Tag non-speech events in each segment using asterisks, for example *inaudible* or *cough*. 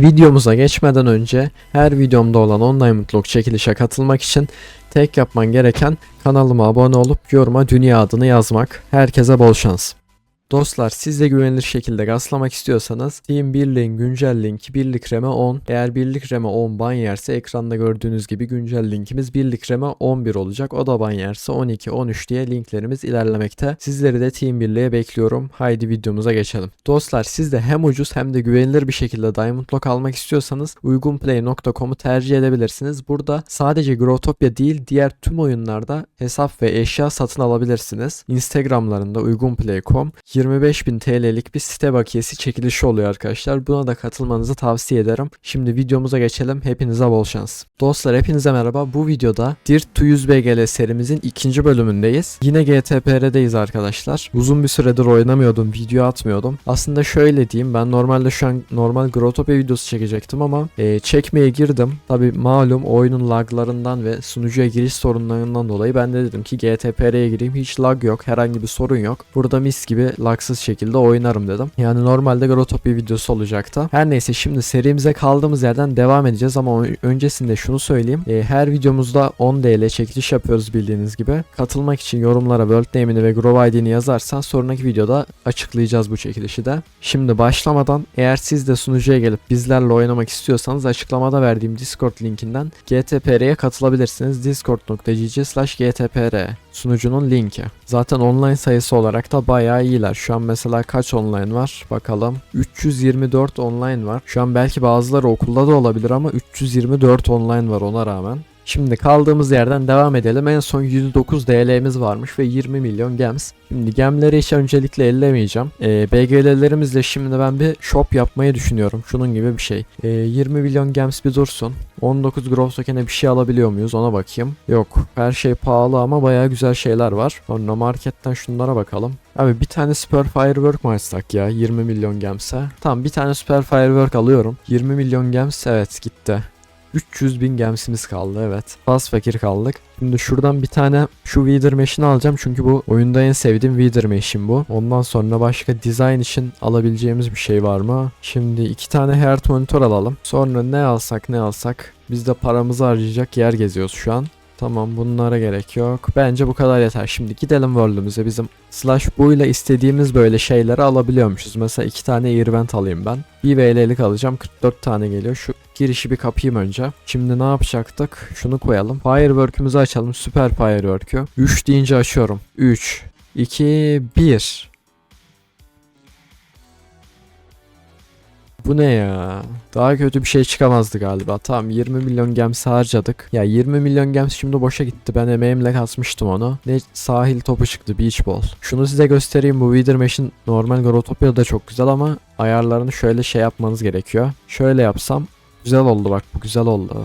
Videomuza geçmeden önce her videomda olan online mutluluk çekilişe katılmak için tek yapman gereken kanalıma abone olup yoruma dünya adını yazmak. Herkese bol şans. Dostlar siz de güvenilir şekilde gaslamak istiyorsanız Steam birliğin güncel linki birlik reme 10. Eğer birlik reme 10 ban yerse ekranda gördüğünüz gibi güncel linkimiz birlik reme 11 olacak. O da ban yerse 12 13 diye linklerimiz ilerlemekte. Sizleri de Team birliğe bekliyorum. Haydi videomuza geçelim. Dostlar siz de hem ucuz hem de güvenilir bir şekilde Diamond Lock almak istiyorsanız uygunplay.com'u tercih edebilirsiniz. Burada sadece Growtopia değil diğer tüm oyunlarda hesap ve eşya satın alabilirsiniz. Instagramlarında uygunplay.com 25.000 TL'lik bir site bakiyesi çekilişi oluyor arkadaşlar. Buna da katılmanızı tavsiye ederim. Şimdi videomuza geçelim. Hepinize bol şans. Dostlar hepinize merhaba. Bu videoda Dirt to 100 BGL serimizin ikinci bölümündeyiz. Yine GTPR'deyiz arkadaşlar. Uzun bir süredir oynamıyordum. Video atmıyordum. Aslında şöyle diyeyim. Ben normalde şu an normal Grotopia videosu çekecektim ama e, çekmeye girdim. Tabi malum oyunun laglarından ve sunucuya giriş sorunlarından dolayı ben de dedim ki GTPR'ye gireyim. Hiç lag yok. Herhangi bir sorun yok. Burada mis gibi lagsız şekilde oynarım dedim. Yani normalde Grotopia videosu olacaktı. Her neyse şimdi serimize kaldığımız yerden devam edeceğiz ama öncesinde şunu söyleyeyim. E, her videomuzda 10 DL çekiliş yapıyoruz bildiğiniz gibi. Katılmak için yorumlara World Name'ini ve Grove ID'ni yazarsan sonraki videoda açıklayacağız bu çekilişi de. Şimdi başlamadan eğer siz de sunucuya gelip bizlerle oynamak istiyorsanız açıklamada verdiğim Discord linkinden GTPR'ye katılabilirsiniz. discord.gg slash gtpr sunucunun linki. Zaten online sayısı olarak da bayağı iyiler. Şu an mesela kaç online var? Bakalım. 324 online var. Şu an belki bazıları okulda da olabilir ama 324 online var ona rağmen. Şimdi kaldığımız yerden devam edelim. En son 109 DL'miz varmış ve 20 milyon gems. Şimdi gemleri hiç öncelikle ellemeyeceğim. Ee, BGL'lerimizle şimdi ben bir shop yapmayı düşünüyorum. Şunun gibi bir şey. Ee, 20 milyon gems bir dursun. 19 Growth Token'e bir şey alabiliyor muyuz ona bakayım. Yok. Her şey pahalı ama bayağı güzel şeyler var. Sonra marketten şunlara bakalım. Abi bir tane Super Firework mı açsak ya 20 milyon gemse? Tamam bir tane Super Firework alıyorum. 20 milyon gems evet gitti. 300 bin gemsimiz kaldı evet. Az fakir kaldık. Şimdi şuradan bir tane şu Wither Mesh'ini alacağım çünkü bu oyunda en sevdiğim Wither Mesh'im bu. Ondan sonra başka design için alabileceğimiz bir şey var mı? Şimdi iki tane Heart Monitor alalım. Sonra ne alsak ne alsak biz de paramızı harcayacak yer geziyoruz şu an. Tamam bunlara gerek yok. Bence bu kadar yeter. Şimdi gidelim world'ümüze. Bizim slash bu ile istediğimiz böyle şeyleri alabiliyormuşuz. Mesela iki tane Airvent alayım ben. Bir VL'lik alacağım. 44 tane geliyor. Şu girişi bir kapayım önce. Şimdi ne yapacaktık? Şunu koyalım. Firework'ümüzü açalım. Süper Firework'ü. 3 deyince açıyorum. 3, 2, 1. Bu ne ya? Daha kötü bir şey çıkamazdı galiba. Tamam 20 milyon gems harcadık. Ya 20 milyon gems şimdi boşa gitti. Ben emeğimle kasmıştım onu. Ne sahil topu çıktı beach ball. Şunu size göstereyim. Bu Wither Mesh'in normal Grotopia da çok güzel ama ayarlarını şöyle şey yapmanız gerekiyor. Şöyle yapsam güzel oldu bak bu güzel oldu.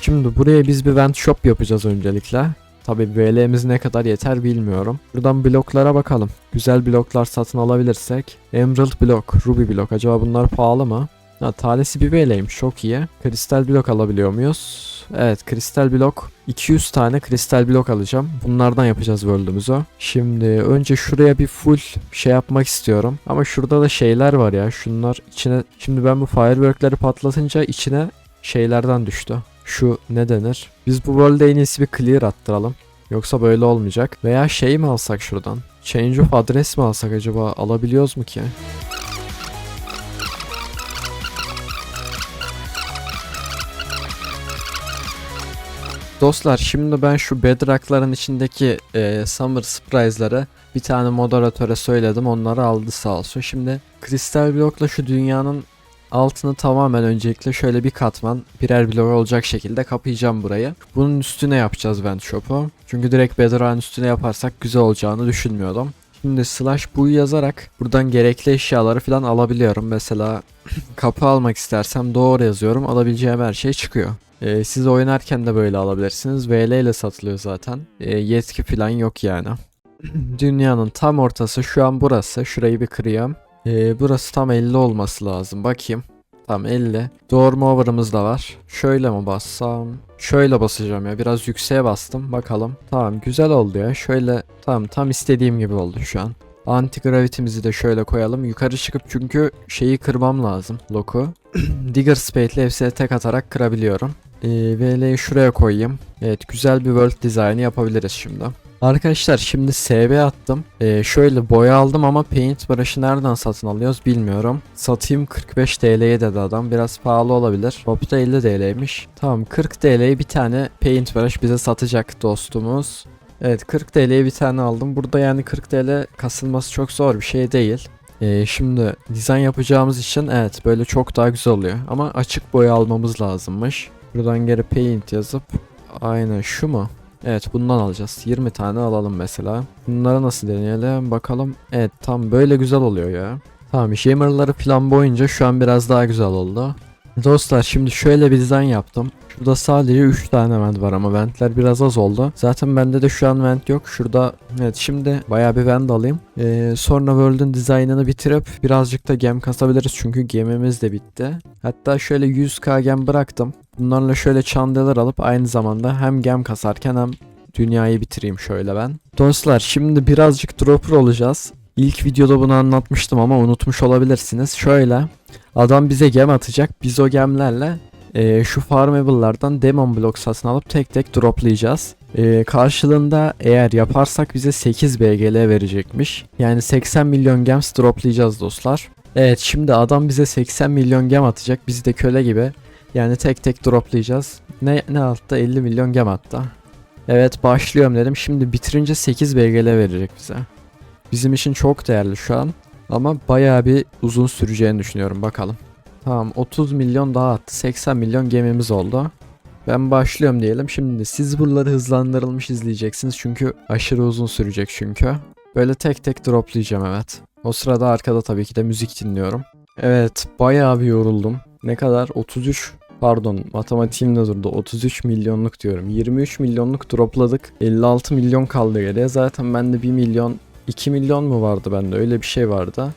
Şimdi buraya biz bir vent shop yapacağız öncelikle. Tabi VL'miz ne kadar yeter bilmiyorum. Buradan bloklara bakalım. Güzel bloklar satın alabilirsek. Emerald blok, Ruby blok. Acaba bunlar pahalı mı? Ha, tanesi bir VL'ymiş çok iyi. Kristal blok alabiliyor muyuz? Evet kristal blok. 200 tane kristal blok alacağım. Bunlardan yapacağız world'ümüzü. Şimdi önce şuraya bir full şey yapmak istiyorum. Ama şurada da şeyler var ya. Şunlar içine... Şimdi ben bu firework'leri patlatınca içine şeylerden düştü. Şu ne denir? Biz bu world'e en iyisi bir clear attıralım. Yoksa böyle olmayacak. Veya şey mi alsak şuradan? Change of address mi alsak acaba? Alabiliyoruz mu ki? Dostlar şimdi ben şu bedrock'ların içindeki e, summer surprise'ları bir tane moderatöre söyledim. Onları aldı sağ olsun. Şimdi kristal blokla şu dünyanın altını tamamen öncelikle şöyle bir katman birer blok olacak şekilde kapayacağım burayı. Bunun üstüne yapacağız vent shop'u. Çünkü direkt bedrock'ın üstüne yaparsak güzel olacağını düşünmüyordum. Şimdi slash bu yazarak buradan gerekli eşyaları falan alabiliyorum. Mesela *clears throat* kapı almak istersem doğru yazıyorum. Alabileceğim her şey çıkıyor. Ee, siz oynarken de böyle alabilirsiniz. VL ile satılıyor zaten. Ee, yetki falan yok yani. *clears throat* Dünyanın tam ortası şu an burası. Şurayı bir kırıyorum. Ee, burası tam 50 olması lazım. Bakayım. Tam 50. Doğurma over'ımız da var. Şöyle mi bassam? Şöyle basacağım ya. Biraz yükseğe bastım. Bakalım. Tamam güzel oldu ya. Şöyle tamam tam istediğim gibi oldu şu an. Anti gravity'mizi de şöyle koyalım. Yukarı çıkıp çünkü şeyi kırmam lazım. Loku. *clears throat* Digger Spade ile hepsine tek atarak kırabiliyorum. Ee, VL'yi şuraya koyayım. Evet güzel bir world dizaynı yapabiliriz şimdi. Arkadaşlar şimdi SB attım. Ee, şöyle boya aldım ama paintbrush'ı nereden satın alıyoruz bilmiyorum. Satayım 45 TL'ye dedi adam. Biraz pahalı olabilir. Topta 50 TL'ymiş. Tamam 40 TL'ye bir tane paintbrush bize satacak dostumuz. Evet 40 TL'ye bir tane aldım. Burada yani 40 TL kasılması çok zor bir şey değil. Ee, şimdi dizayn yapacağımız için evet böyle çok daha güzel oluyor. Ama açık boya almamız lazımmış. Buradan geri paint yazıp aynen şu mu? Evet bundan alacağız. 20 tane alalım mesela. Bunları nasıl deneyelim bakalım. Evet tam böyle güzel oluyor ya. Tamam shimmer'ları falan boyunca şu an biraz daha güzel oldu. Dostlar şimdi şöyle bir dizayn yaptım. Şurada sadece 3 tane vent var ama ventler biraz az oldu. Zaten bende de şu an vent yok. Şurada evet şimdi bayağı bir vent alayım. Ee, sonra World'ün dizaynını bitirip birazcık da gem kasabiliriz çünkü gemimiz de bitti. Hatta şöyle 100k gem bıraktım. Bunlarla şöyle çandeler alıp aynı zamanda hem gem kasarken hem dünyayı bitireyim şöyle ben. Dostlar şimdi birazcık dropper olacağız. İlk videoda bunu anlatmıştım ama unutmuş olabilirsiniz. Şöyle adam bize gem atacak. Biz o gemlerle e, şu farmable'lardan demon block satın alıp tek tek droplayacağız. E, karşılığında eğer yaparsak bize 8 BGL verecekmiş. Yani 80 milyon gems droplayacağız dostlar. Evet şimdi adam bize 80 milyon gem atacak. Biz de köle gibi yani tek tek droplayacağız. Ne, ne altta 50 milyon gem attı. Evet başlıyorum dedim. Şimdi bitirince 8 BGL verecek bize. Bizim için çok değerli şu an. Ama bayağı bir uzun süreceğini düşünüyorum bakalım. Tamam 30 milyon daha attı. 80 milyon gemimiz oldu. Ben başlıyorum diyelim. Şimdi siz buraları hızlandırılmış izleyeceksiniz. Çünkü aşırı uzun sürecek çünkü. Böyle tek tek droplayacağım evet. O sırada arkada tabii ki de müzik dinliyorum. Evet bayağı bir yoruldum. Ne kadar? 33 Pardon matematiğim de durdu. 33 milyonluk diyorum. 23 milyonluk dropladık. 56 milyon kaldı geriye. Zaten bende 1 milyon 2 milyon mu vardı bende öyle bir şey vardı.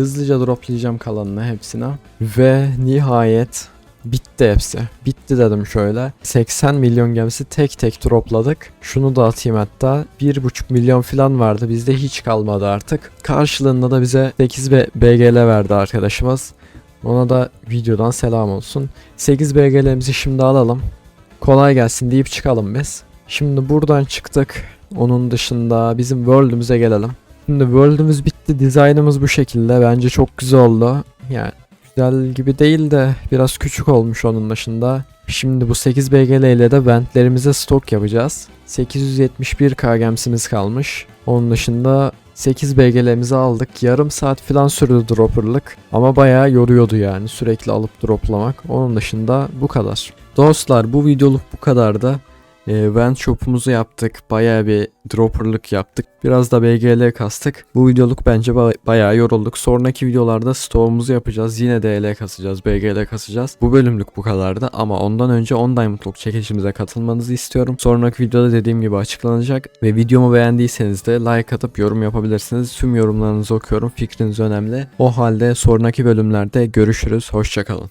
Hızlıca droplayacağım kalanını hepsine. Ve nihayet bitti hepsi. Bitti dedim şöyle. 80 milyon gemisi tek tek dropladık. Şunu da atayım hatta. 1,5 milyon falan vardı. Bizde hiç kalmadı artık. Karşılığında da bize 8 B- BGL verdi arkadaşımız. Ona da videodan selam olsun. 8 BGL'mizi şimdi alalım. Kolay gelsin deyip çıkalım biz. Şimdi buradan çıktık. Onun dışında bizim world'ümüze gelelim. Şimdi world'ümüz bitti. Dizaynımız bu şekilde. Bence çok güzel oldu. Yani güzel gibi değil de biraz küçük olmuş onun dışında. Şimdi bu 8 BGL ile de ventlerimize stok yapacağız. 871k gemsimiz kalmış. Onun dışında 8 BGL'mizi aldık. Yarım saat falan sürdü dropperlık. Ama bayağı yoruyordu yani sürekli alıp droplamak. Onun dışında bu kadar. Dostlar bu videoluk bu kadardı. E, vent shop'umuzu yaptık. Bayağı bir dropperlık yaptık. Biraz da BGL kastık. Bu videoluk bence ba- bayağı yorulduk. Sonraki videolarda stoğumuzu yapacağız. Yine DL kasacağız. BGL kasacağız. Bu bölümlük bu kadardı. Ama ondan önce 10 Diamond'luk çekilişimize katılmanızı istiyorum. Sonraki videoda dediğim gibi açıklanacak. Ve videomu beğendiyseniz de like atıp yorum yapabilirsiniz. Tüm yorumlarınızı okuyorum. Fikriniz önemli. O halde sonraki bölümlerde görüşürüz. Hoşçakalın.